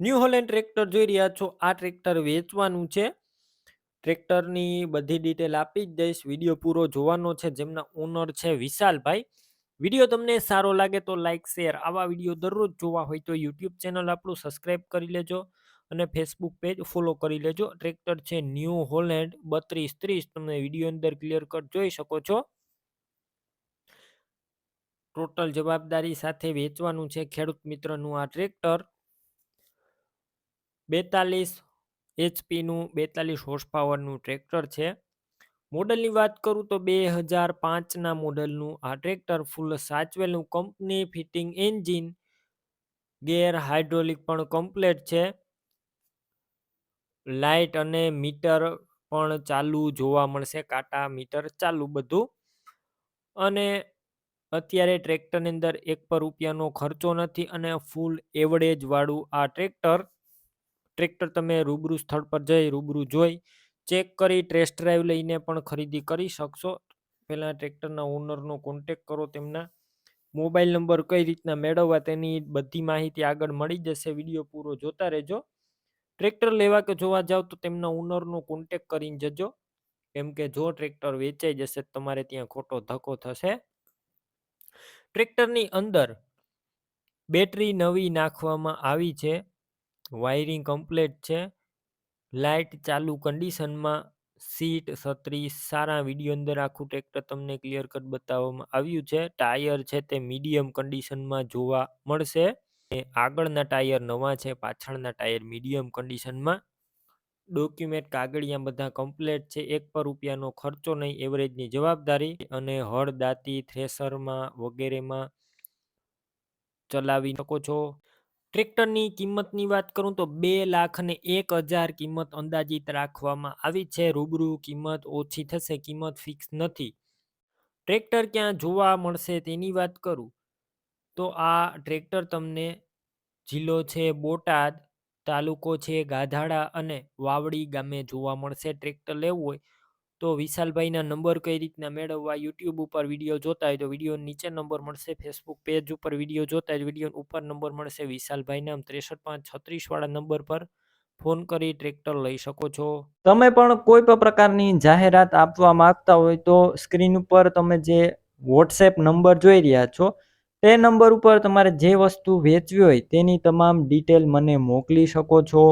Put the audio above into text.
New Holland tractor જોઈ રહ્યા છો. આ ટ્રેક્ટર વેચવાનું છે. ટ્રેક્ટરની બધી ડિટેલ આપી જ દઈશ. વીડિયો પૂરો જોવાનો છે. જેમના ઓનર છે વિશાલભાઈ. વીડિયો તમને સારો લાગે તો લાઇક શેર, આવા વીડિયો દરરોજ જોવા હોય તો યુટ્યુબ ચેનલ આપણું સબસ્ક્રાઈબ કરી લેજો અને ફેસબુક પેજ ફોલો કરી લેજો. ટ્રેક્ટર છે ન્યૂ હોલેન્ડ બત્રીસ ત્રીસ. તમે વીડિયો અંદર ક્લિયર કટ જોઈ શકો છો. ટોટલ જવાબદારી સાથે વેચવાનું છે ખેડૂત મિત્રનું આ ટ્રેક્ટર. બેતાલીસ એચપીનું, બેતાલીસ હોર્સ પાવરનું ટ્રેક્ટર છે. મોડલની વાત કરું તો બે હજાર પાંચના મોડલનું. આ tractor full સાચવેલું company fitting engine, gear hydraulic પણ કમ્પ્લેટ છે. લાઇટ અને મીટર પણ ચાલુ જોવા મળશે, કાંટા, મીટર ચાલુ બધું. અને અત્યારે ટ્રેક્ટરની અંદર એક પર રૂપિયાનો ખર્ચો નથી અને ફૂલ એવરેજવાળું આ ટ્રેક્ટર ટ્રેક્ટર તમે રૂબરૂ સ્થળ પર જઈ, રૂબરૂ જોઈ, ચેક કરી, ટેસ્ટ ડ્રાઈવ લઈને પણ ખરીદી કરી શકશો. પહેલાં ટ્રેક્ટરના ઓનરનો કોન્ટેક કરો, તેમના મોબાઈલ નંબર કઈ રીતના મેળવવા તેની બધી માહિતી આગળ મળી જશે. વીડિયો પૂરો જોતા રહેજો. ટ્રેક્ટર લેવા કે જોવા જાવ તો તેમના ઓનરનો કોન્ટેક કરીને જજો. કેમ કે જો ટ્રેક્ટર વેચાઈ જશે તમારે ત્યાં ખોટો ધક્કો થશે. ટ્રેક્ટરની અંદર બેટરી નવી નાખવામાં આવી છે. વાયરિંગ કમ્પ્લીટ છે. લાઇટ ચાલુ કન્ડિશનમાં સીટ, છત્રી, સારા વીડિયો અંદર આખું ટ્રેક્ટર તમને ક્લિયર કટ બતાવવામાં આવ્યું છે. ટાયર છે તે મીડિયમ કન્ડિશનમાં જોવા મળશે. આગળના ટાયર નવા છે, પાછળના ટાયર મીડિયમ કન્ડિશનમાં. ડોક્યુમેન્ટ, કાગળિયા બધા કમ્પ્લેટ છે. એક પર રૂપિયાનો ખર્ચો નહીં, એવરેજની જવાબદારી. અને હળ, દાંતી થ્રેસરમાં વગેરેમાં ચલાવી શકો છો. ટ્રેક્ટરની કિંમતની વાત કરું તો બે લાખ ને એક હજાર કિંમત અંદાજિત રાખવામાં આવી છે. રૂબરૂ કિંમત ઓછી થશે, કિંમત ફિક્સ નથી. ટ્રેક્ટર ક્યાં જોવા મળશે તેની વાત કરું તો આ ટ્રેક્ટર તમને જિલ્લો છે, બોટાદ, તાલુકો છે, ગાધાડા અને વાવડી ગામે જોવા મળશે. ટ્રેક્ટર લેવું હોય તો વિશાલભાઈના નંબર કઈ રીતના મેળવવા, યુટ્યુબ ઉપર વીડિયો જોતા હોય તો વીડિયો નીચે નંબર મળશે, ફેસબુક પેજ ઉપર વીડિયો જોતા હોય વીડિયો ઉપર નંબર મળશે. વિશાલભાઈના ત્રેસઠ પાંચ છત્રીસવાળા નંબર પર ફોન કરી ટ્રેક્ટર લઈ શકો છો. તમે પણ કોઈ પણ પ્રકારની જાહેરાત આપવા માંગતા હોય તો સ્ક્રીન ઉપર તમે જે વોટ્સએપ નંબર જોઈ રહ્યા છો, તે નંબર ઉપર તમારે જે વસ્તુ વેચવી હોય તેની તમામ ડિટેલ મને મોકલી શકો છો.